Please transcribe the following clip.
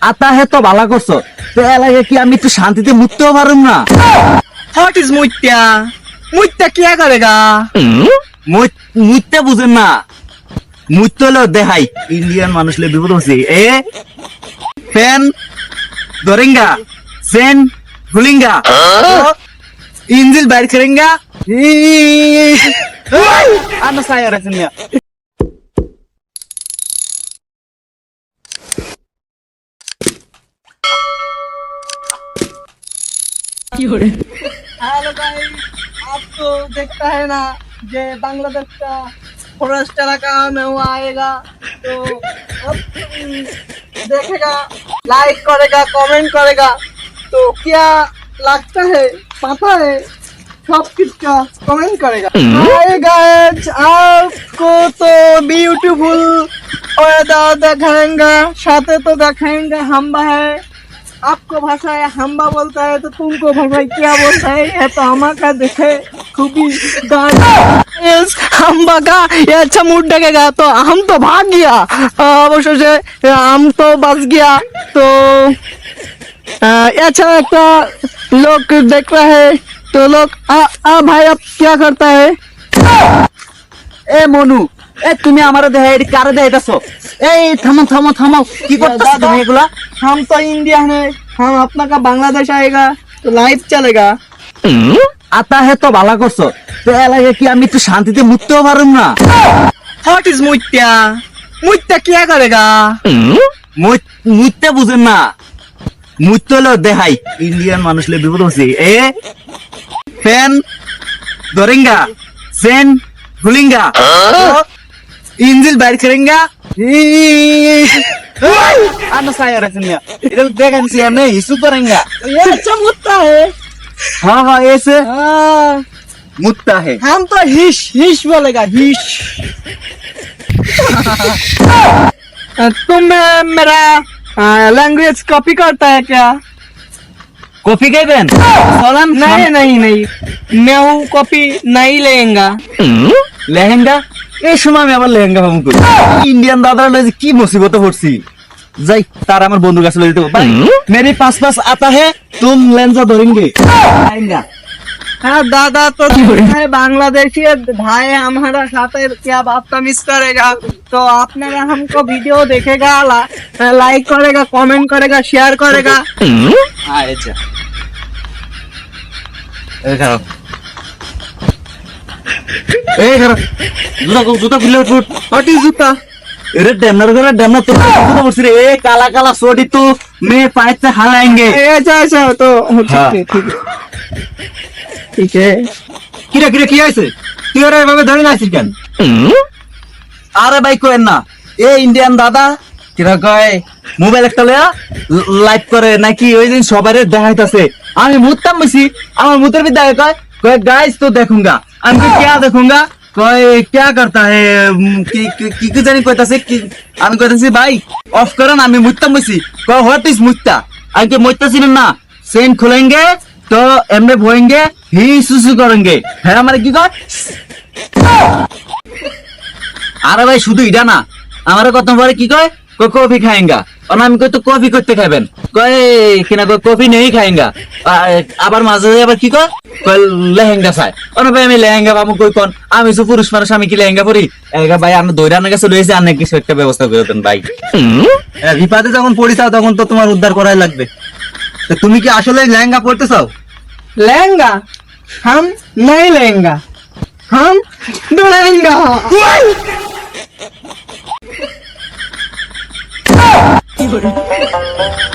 আতা হে তো ভালো করছ। তো এলাকে কি আমি একটু শান্তিতে মুততেও পারুম না? What is মুইত্যা? মুইত্যা কিয়া করেগা মুত- মুততে বুঝেন না। মুততে হলেও দেখাই ইন্ডিয়ান মানুষ লে বিপদ হচ্ছে। এ? ফ্যান ধরেঙ্গা। ফ্যান খুলিঙ্গা ইঞ্জিল বাইর করেঙ্গা। আনা সায়া রাখেন हेलो गाइस आपको देखता है ना ये बांग्लादेश का फॉरेस्ट इलाका में वो आएगा तो अब हम्म, देखेगा लाइक करेगा कमेंट करेगा तो क्या लगता है पता है सब कुछ का कमेंट करेगा हाय गाइस आपको तो ब्यूटीफुल वेदर दिखाएंगे साथे तो दिखाएंगे हम है आपको भाषा भाषाएँ हम्बा बोलता है तो तुमको भाषा क्या बोलता है? यह तो हमा का देखे खूबी हम्बा का ये अच्छा मूड लगेगा तो हम तो भाग गया। अवश्य से हम तो बच गया तो अच्छा लगता लोग देख रहे हैं तो लोग आ, आ भाई अब क्या करता है? ए मोनू এ তুমি আমার দেহে কারে দেখো এই থামো থামো থামো। কি করতাছো তুমি এগুলা? হাম তো ইন্ডিয়া নে হাম আপনাকে বাংলাদেশ আয়েগা তো লাইফ চলেগা। আতা হে তো ভালো করছ। তো এলাকে কি আমি তো শান্তিতে মুততেও পারুম না? What is মুইত্যা? মুইত্যা কি করেগা? মুইত্যা বুঝেন না। মুইত্যা হলো দেহাই। ইন্ডিয়ান মানুষ লে বিপদ হচ্ছে। এ ফ্যান দরিঙ্গা সেন হুলিঙ্গা। হ্যাঁ? ইঞ্জিল বাইর করেঙ্গা আনা সায়া রাখেন না এটা দেখেন সি এমনি হিসু করেঙ্গা ये अच्छा मुद्दा है हाँ हाँ ऐसे हाँ, मुत्ता है हम तो हिश हिश बोलेगा हिश तुम अ, मेरा लैंग्वेज कॉपी करता है क्या কফি খাইবেন চলেন नहीं नहीं नहीं मैं हूँ कॉपी नहीं लेगा লেহেঙ্গা এই সময় আমি আবার লেহেঙ্গা পাবো কই ইন্ডিয়ান দাদার লয়ে কি মুসিবতে পড়ছি যাই তার আমার বন্ধুর কাছে লয়ে যেতে হবে। ভাই মেরি পাস পাস आता है तुम लेंजा धरेंगे লেহেঙ্গা हाँ दादा तो है बांग्लादेशी भाई हमारा साथ है, क्या बात का मिस करेगा तो आपने हमको वीडियो देखेगा ला, लाइक करेगा कमेंट करेगा शेयर करेगा আচ্ছা আরে ভাই না। এ ইন্ডিয়ান দাদা কিরা কয় মোবাইল একটা লয়া লাইভ করে নাকি ওই দিন সবার দেখাইতেছে। আমি মুততাম বেশি আমার মুতের বিদ্যা কয় কয় গাইস তো দেখুন গা हमको क्या देखूंगा? কয় ক্যা করতা হে কি কি জানি কইতাছে কি আমি কইতাছি ভাই অফ করুন আমি মুত্তা মুছি কয় হোয়াট ইজ মুত্তা আমি কে মুত্তা ছিলেন না সেন খুলেঙ্গে তো এমনে ভোয়েঙ্গে হি সুসু করেঙ্গে হ্যাঁ আমার কি কয় আরে ভাই শুধু ইডা না আমার কথা পরে কি কয় কফি খাইঙ্গা। আর আমি কই তো কফি করতে খাবেন কই কিনা কফি নেই খাইঙ্গা। আবার মাঝে আবার কি কয়? কই লেহেঙ্গা চাই। অন ভাই আমি লেহেঙ্গা বামু কই কোন? আমি সু পুরুষ মানুষ আমি কি লেহেঙ্গা পরি? ভাই আমি দইরা না কাছে লইছি আর কিছু একটা ব্যবস্থা করে দেন ভাই। বিপাদে যখন পড়ি চাও তখন তো তোমার উদ্ধার করাই লাগবে। তো তুমি কি আসলে লেহেঙ্গা পড়তে চাও? লেহেঙ্গা? হাম নাই লেহেঙ্গা। হাম দুলেহেঙ্গা 对，